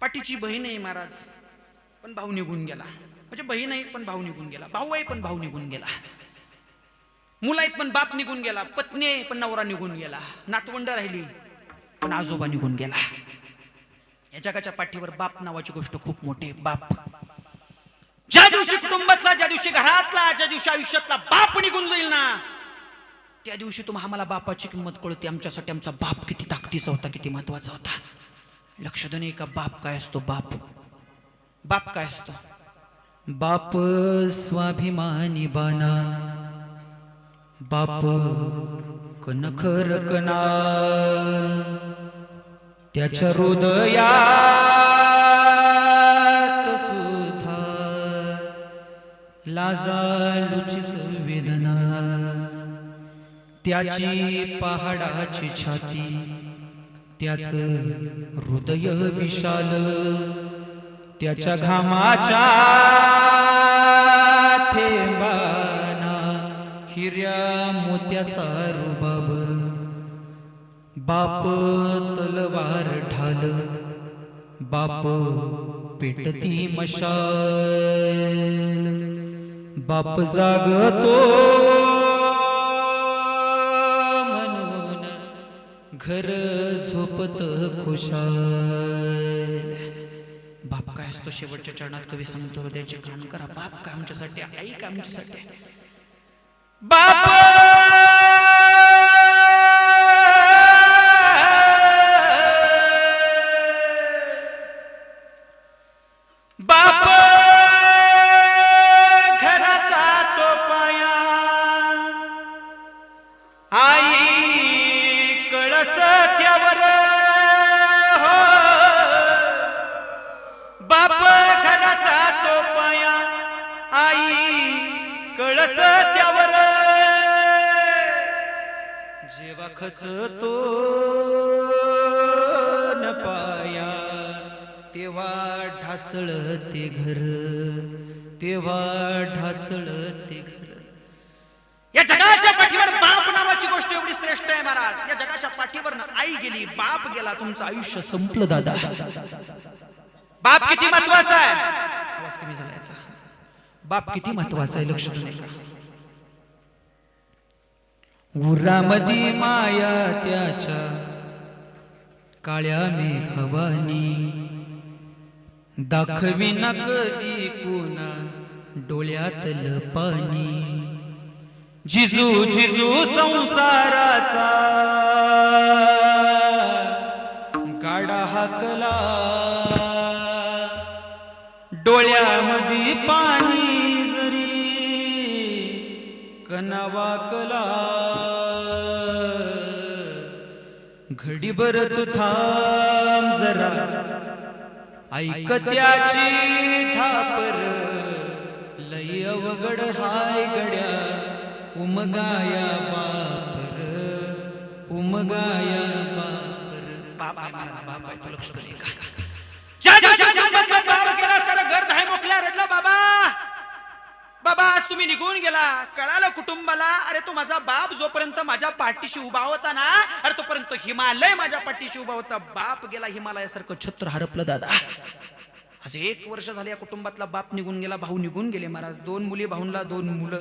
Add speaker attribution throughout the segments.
Speaker 1: पाठीची बहीण आहे महाराज. पण भाऊ निघून गेला. म्हणजे बहीण आहे पण भाऊ निघून गेला. भाऊ आहे पण भाऊ निघून गेला. मुलं आहेत पण बाप निघून गेला. पत्नी आहे पण नवरा निघून गेला. नातवंड राहिली पण आजोबा निघून गेला. या जगाच्या पाठीवर बाप नावाची गोष्ट खूप मोठी बाप. ज्या दिवशी कुटुंबातला ज्या दिवशी घरातला ज्या दिवशी आयुष्यातला बाप निघून जाईल ना त्या दिवशी तुम्हाला आम्हाला बापाची किंमत कळते. आमच्यासाठी आमचा बाप किती ताकदीचा होता किती महत्त्वाचा होता. लक्ष देणे का बाप काय असतो बाप. बाप काय असतो? बाप स्वाभिमानी बाना बाप कनख कना त्याच्या हृदयात सुधा लाजालुची संवेदना. त्याची पहाडाची छाती. त्याच हृदय विशाल त्याच्या घामाच्या थेंबाना हिर्या मोत्याचा रुबाब बाप तलवार ढाल बाप पेटती मशाल बाप जागतो खर झोपत खुशाल. बाप काय असतो शेवटच्या चरणात कवी सांगतो हृदयाचे कान करा. बाप काय आमच्यासाठी आई काय आमच्यासाठी बाप! कळस हो. बाप घराचा तो पाया आई कळस त्यावर. जेव्हा खच तो न पाया तेव्हा ढासळ ते घर तेव्हा ढासळ ते घर. या जगाच्या पाठीवर बाप नावाची गोष्ट एवढी श्रेष्ठ आहे महाराज. या जगाच्या पाठीवर आई गेली बाप गेला तुमचं आयुष्य संपलं दादा. बाप किती महत्त्वाचा आहे? आवाज कमी झाला बाप किती महत्त्वाचा आहे लक्ष देऊ उरामदी माया त्याच्या काळ्या मेघवानी. दाखवी न कधी पुन्हा डोळ्यातलं पाणी जिजू जिजू संसाराचा. गाडा हाकला. डोळ्यामध्ये पाणी जरी कनावाकला घडीभर तू थांब जरा. ऐकत्याची थापर. लय अवघड हाय गड्या. उमगाया बापर उमगाया बापर बाप महाराज बाप आहे तू लक्ष दे का बाप गेला घर धाय मोकल्या रडलं बाबा. बाबा आज तुम्ही निघून गेला. कळालं कुटुंबाला अरे तो माझा बाप जोपर्यंत माझ्या पाठीशी उभा होता ना अरे तोपर्यंत हिमालय माझ्या पाठीशी उभा होता. बाप गेला हिमालयासारखं छत्र हरपलं दादा. आज एक वर्ष झाले या कुटुंबातला बाप निघून गेला भाऊ निघून गेले महाराज. दोन मुली भाऊंला दोन मुलं.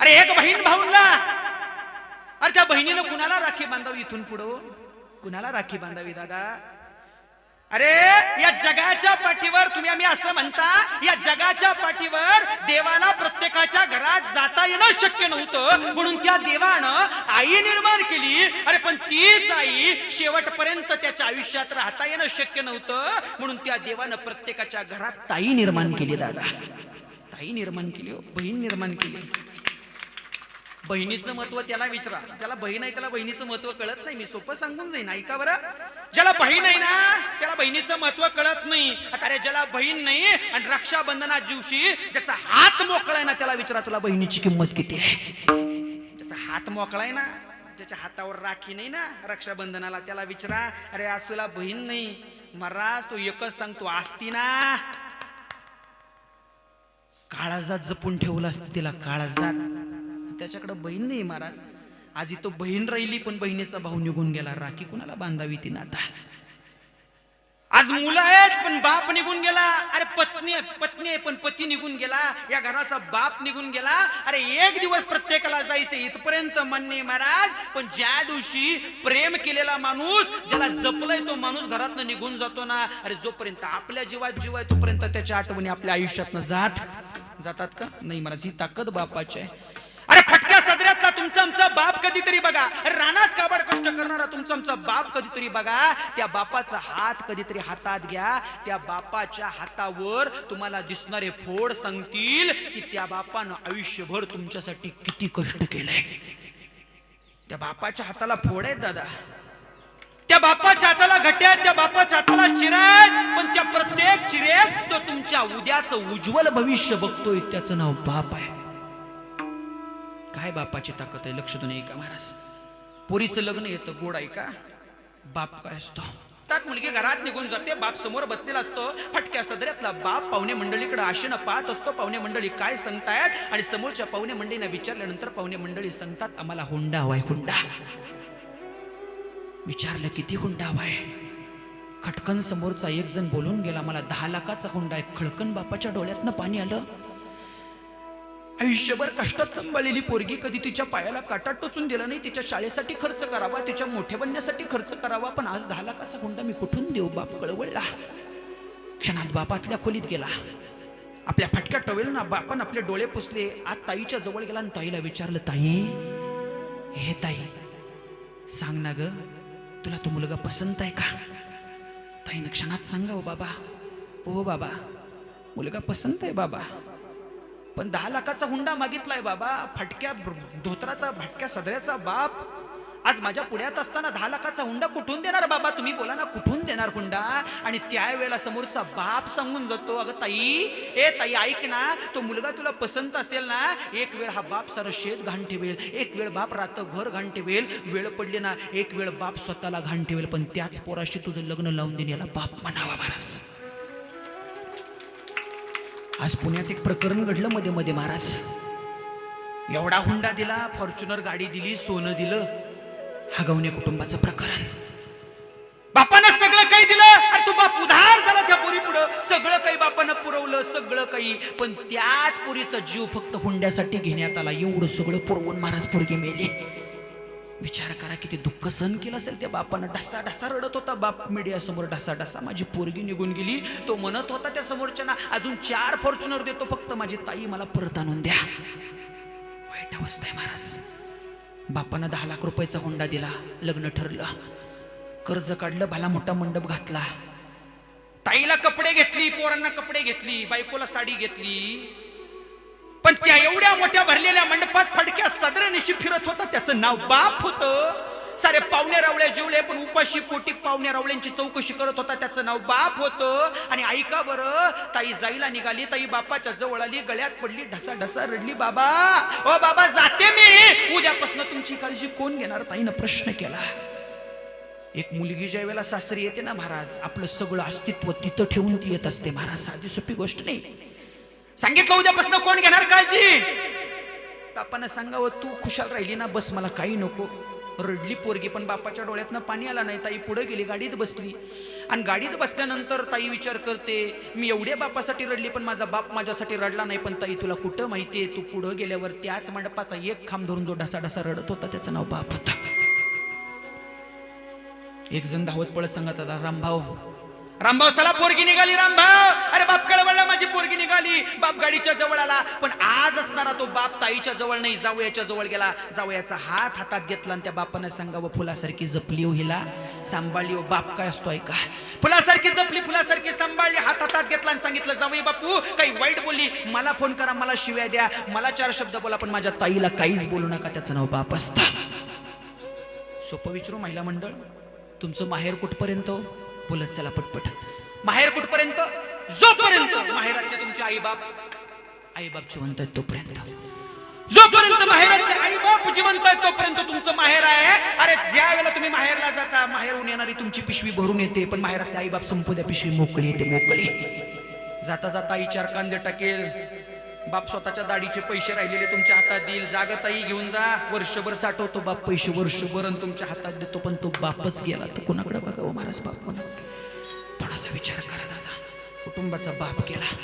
Speaker 1: अरे एक बहीण भाऊनला अरे त्या बहिणीनं कुणाला राखी बांधावी इथून पुढं? कुणाला राखी बांधावी दादा? अरे या जगाच्या पाठीवर तुम्ही आम्ही असं म्हणता या जगाच्या पाठीवर देवाला प्रत्येकाच्या घरात जाता येणं शक्य नव्हतं. म्हणून त्या देवानं आई निर्माण केली. अरे पण तीच आई शेवटपर्यंत त्याच्या आयुष्यात राहता येणं शक्य नव्हतं. म्हणून त्या देवानं प्रत्येकाच्या घरात ताई निर्माण केली दादा. ताई निर्माण केली हो, बहीण निर्माण केली. बहिणीचं महत्त्व त्याला विचारा. ज्याला बहीण आहे त्याला बहिणीचं महत्त्व कळत नाही. मी सोपं सांगून जाईन. ऐका बरं. ज्याला बहीण आहे ना त्याला बहिणीचं महत्त्व कळत नाही. आता अरे ज्याला बहीण नाही आणि रक्षाबंधना दिवशी ज्याचा हात मोकळा आहे ना त्याला विचारा तुला बहिणीची किंमत किती आहे? ज्याचा हात मोकळा आहे ना ज्याच्या हातावर राखी नाही ना रक्षाबंधनाला त्याला विचारा अरे आज तुला बहीण नाही. महाराज तू एकच सांगतो असती ना. काळाजात जपून ठेवलं असतं तिला काळाजात. त्याच्याकडं बहीण नाही महाराज. आज तो बहीण राहिली पण बहिणीचा भाऊ निघून गेला. राखी कुणाला बांधावी ती नाता? आज मुलं आहेत पण बाप निघून गेला. अरे पत्नी पत्नी आहे पण पती निघून गेला. या घराचा बाप निघून गेला. अरे एक दिवस प्रत्येकाला जायचं इथपर्यंत मान्य महाराज. पण ज्या दिवशी प्रेम केलेला माणूस ज्याला जपलाय तो माणूस घरातनं निघून जातो ना. अरे जोपर्यंत आपल्या जीवात जीव आहे तोपर्यंत त्याच्या आठवणी आपल्या आयुष्यातनं जात जातात का? नाही महाराज ही ताकद बापाची आहे. तुमचा आमचा बाप कधीतरी बघा. रानात काबाड कष्ट करणारा तुमचा आमचा बाप कधीतरी बघा. त्या बापाचा हात कधीतरी हातात घ्या. त्या बापाच्या हातावर तुम्हाला दिसणारे फोड सांगतील की त्या बापानं आयुष्यभर तुमच्यासाठी किती कष्ट केलंय. त्या बापाच्या हाताला फोड आहेत दादा. त्या बापाच्या हाताला घट्या त्या बापाच्या हाताला चिरा पण त्या प्रत्येक चिरेत तो तुमच्या उद्याचं उज्ज्वल भविष्य बघतोय त्याचं नाव बाप आहे. काय बापाची ताकद आहे? लक्ष देऊन का महाराज? पोरीचं लग्न येतं गोड आहे का? बाप काय असतो? त्यात मुलगी घरात निघून जाते बाप समोर बसलेला असतो. फटक्या सदऱ्यातला बाप पाहुणे मंडळीकडे आशेनं पाहत असतो. पाहुणे मंडळी काय सांगतायत? आणि समोरच्या पाहुणे मंडळींना विचारल्यानंतर पाहुणे मंडळी सांगतात आम्हाला हुंडा हवाय हुंडा. विचारलं किती हुंडा हवाय? खटकन समोरचा एक जण बोलून गेला मला दहा लाखाचा हुंडा आहे. खडकन बापाच्या डोळ्यातनं पाणी आलं. आयुष्यभर कष्टात सांभाळलेली पोरगी कधी तिच्या पायाला काटा टोचून दिला नाही तिच्या शाळेसाठी खर्च करावा तिच्या मोठे बनण्यासाठी खर्च करावा पण आज दहा लाखाचा हुंडा मी कुठून देऊ? बाप कळवळला. क्षणात बापातल्या खोलीत गेला. आपल्या फटक्या टवेल ना बापान आपले डोळे पुसले. आज ताईच्या जवळ गेला आणि ताईला विचारलं ताई हे ताई सांग ना ग तुला तो मुलगा पसंत आहे का? ताईनं क्षणात सांगा हो बाबा हो बाबा मुलगा पसंत आहे बाबा. पण दहा लाखाचा हुंडा मागितलाय बाबा. फटक्या धोत्राचा भटक्या सदऱ्याचा बाप. आज माझ्या पुढ्यात असताना दहा लाखाचा हुंडा कुठून देणार बाबा? तुम्ही बोला ना कुठून देणार हुंडा? आणि त्यावेळेला समोरचा बाप सांगून जातो अगं ताई ए ताई ऐक ना तो मुलगा तुला पसंत असेल ना एक वेळ हा बाप सारं शेत घाण ठेवेल एक वेळ बाप रात घर घाण ठेवेल वेळ पडली ना एक वेळ बाप स्वतःला घाण ठेवेल पण त्याच पोराशी तुझं लग्न लावून देण्याला बाप म्हणावा महाराज आज पुण्यात एक प्रकरण घडलं मध्ये मध्ये महाराज. एवढा हुंडा दिला फॉर्च्युनर गाडी दिली सोनं दिलं. हगवणे कुटुंबाचं प्रकरण. बापानं सगळं काही दिलं अरे तू बाप उधार झाला त्या पोरी पुढं सगळं काही बापानं पुरवलं सगळं काही. पण त्याच पोरीचा जीव फक्त हुंड्यासाठी घेण्यात आला. एवढं सगळं पुरवून महाराज पोरगी मेली. विचार करा किती दुःख सहन केलं असेल त्या बापानं. ढसा ढसा रडत होता बाप. मीडियासमोर ढसा ढसा माझी पोरगी निघून गेली. तो म्हणत होता त्या समोरच्या अजून चार फॉर्च्युनर देतो फक्त माझी ताई मला परत आणून द्या. वाईट अवस्था आहे महाराज. बापानं दहा लाख रुपयाचा हुंडा दिला लग्न ठरलं. कर्ज काढलं भला मोठा मंडप घातला. ताईला कपडे घेतली पोरांना कपडे घेतली बायकोला साडी घेतली. पण त्या एवढ्या मोठ्या भरलेल्या मंडपात फडक्या सदरनिशी फिरत होता त्याचं नाव बाप होत. सारे पाहुणे रावळे जेवले पण उपाशी पोटी पाहुणे रावळ्यांची चौकशी करत होता त्याचं नाव बाप होतं. आणि ऐका बरं ताई जाईला निघाली ताई बापाच्या जवळ आली गळ्यात पडली ढसा ढसा रडली बाबा. ओ बाबा जाते मी. उद्यापासून तुमची काळजी कोण घेणार? ताईनं प्रश्न केला. एक मुलगी ज्या वेळेला सासरी येते ना महाराज आपलं सगळं अस्तित्व तिथं ठेवून ती येत असते महाराज साधी सोपी गोष्ट नाही. सांगितलं उद्यापासून कोण घेणार काळजी? बापानं सांगावं तू खुशाल राहिली ना बस मला काही नको. रडली पोरगी पण बापाच्या डोळ्यातनं पाणी आला नाही. ताई पुढे गेली गाडीत बसली. आणि गाडीत बसल्यानंतर ताई विचार करते मी एवढ्या बापासाठी रडली पण माझा बाप माझ्यासाठी रडला नाही. पण ताई तुला कुठं माहितीये तू पुढं गेल्यावर त्याच मंडपाचा एक खांब धरून जो ढसा ढसा रडत होता त्याचं नाव बाप होता. एक जण धावत पळत सांगत होता रामभाऊ रामभाऊ चला पोरगी निघाली रामभाऊ. अरे बाप कळवळला माझी पोरगी निघाली. बाप गाडीच्या जवळ आला. पण आज असणारा तो बाप ताईच्या जवळ नाही जावयाच्या जवळ गेला. जावयाचा हात हातात घेतला आणि त्या बापानं सांगावं फुलासारखी जपली हो हिला. सांभाळली हो बाप काय असतो ऐका फुलासारखी जपली फुलासारखी सांभाळली हात हातात घेतला आणि सांगितलं जावई बापू काही वाईट बोलली. मला फोन करा मला शिव्या द्या. मला चार शब्द बोला पण माझ्या ताईला काहीच बोलू नका. त्याचं नाव बाप असता. सोपं विचारू महिला मंडळ? तुमचं माहेर कुठपर्यंत हो? बोलत चला पटपट. माहेर कुठपर्यंत? जोपर्यंत. माहेरातले तुमचे आई बाप आई बाप जिवंत आहेत तोपर्यंत. जोपर्यंत माहेरातले आई बाप जिवंत आहेत तोपर्यंत तुमचं माहेर आहे. अरे ज्या वेळेला तुम्ही माहेरला जाता माहेरून येणारी तुमची पिशवी भरून येते पण माहेरातले आई बाप संपू द्या पिशवी मोकळी येते मोकळी. जाता जाता आई चार कांदे टाकेल. बाप स्वतःच्या दाढीचे पैसे राहिलेले तुमच्या हातात देईल. जागंताई घेऊन जा. वर्षभर साठवतो बाप पैसे वर्षभर आणि तुमच्या हातात देतो पण तो बापच गेला तर कोणाकडे बघावं? महाराज बाप कोणाकडे थोडासा विचार करा दादा. कुटुंबाचा बाप केला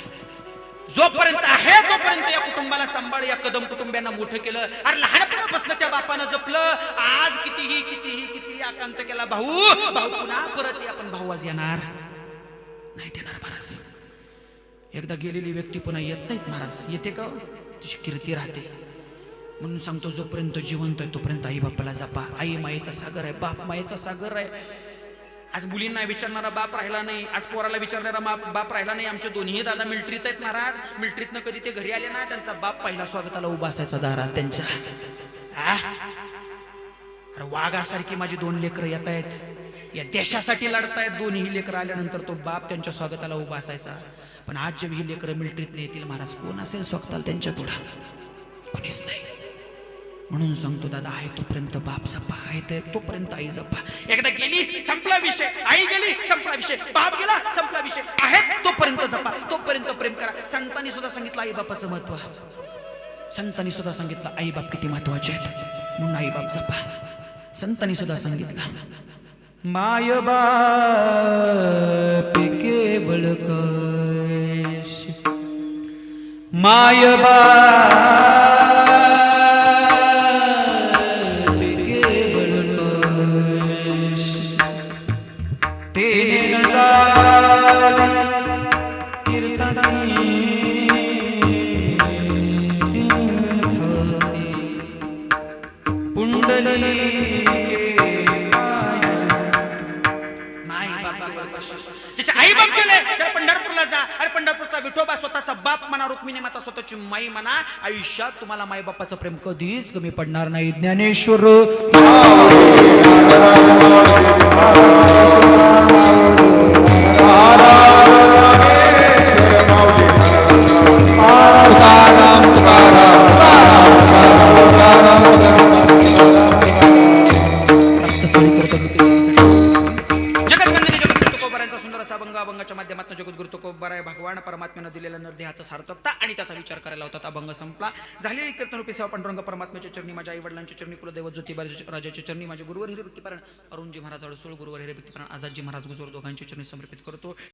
Speaker 1: जोपर्यंत आहे तोपर्यंत या कुटुंबाला सांभाळ. या कदम कुटुंबियांना मोठं केलं. अरे लहानपणापासून त्या बापानं जपलं. आज कितीही कितीही कितीही आकांत केला. भाऊ भाऊ पुन्हा परत आपण भाऊ आज येणार. नाही देणार महाराज. एकदा गेलेली व्यक्ती पुन्हा येत नाहीत महाराज. येते का हो? तिची कीर्ती राहते. म्हणून सांगतो जोपर्यंत जिवंत आहे तोपर्यंत आई बापाला जपा. आई मायेचा सागर आहे बाप मायेचा सागर आहे. आज मुलींना विचारणारा बाप राहिला नाही आज पोराला विचारणारा बाप बाप राहिला नाही. आमचे दोन्ही दादा मिल्ट्रीत आहेत महाराज. मिल्ट्रीतनं कधी ते घरी आले ना त्यांचा बाप पहिला स्वागताला उभा असायचा दारात त्यांच्या. अरे वाघासारखी माझी दोन लेकरं येत आहेत. या देशासाठी लढतायत. दोन्ही लेकरं आल्यानंतर तो बाप त्यांच्या स्वागताला उभा असायचा. पण आज जेव्हा ही लेकरं मिलिटरीत येतील महाराज कोण असेल स्वतःला त्यांच्या पुढं? कोणीच नाही. म्हणून सांगतो दादा आहे तोपर्यंत बाप जपा आहे ते तोपर्यंत आई जपा. एकदा गेली संपला विषय. आई गेली संपला विषय. बाप गेला संपला विषय. आहे तोपर्यंत जपा तोपर्यंत प्रेम करा. संतांनी सुद्धा सांगितलं आई बापाचं महत्त्व. संतांनी सुद्धा सांगितलं आई बाप किती महत्त्वाचे आहेत. म्हणून आई बाप जपा. संतांनी सुद्धा सांगितलं माय बाप केवळ मायबा ज्याचे आई बाप गेले तर पंढरपूरला जा. अरे पंढरपूरचा विठोबा स्वतःचा बाप म्हणा रुक्मिणी माता स्वतःची माई म्हणा. आयुष्यात तुम्हाला माई बापाचं प्रेम कधीच कमी पडणार नाही. ज्ञानेश्वर. देहाचा सार्थकता आणि त्याचा विचार करायला होता. अभंग संपला. झालेली कीर्तनरूपी सेवा. पांडुरंग परमात्म्याच्या चरणी माझ्या आई वडिलांच्या चरणी कुलदैवत ज्योतिबा राजाच्या चरणी माझे गुरुवर हिरे भक्तीपारण. अरुणजी महाराज अडसूळ गुरुवर हिरे भक्तीपारण. आझादजी महाराज गुजर दोघांच्या चरणी समर्पित करतो.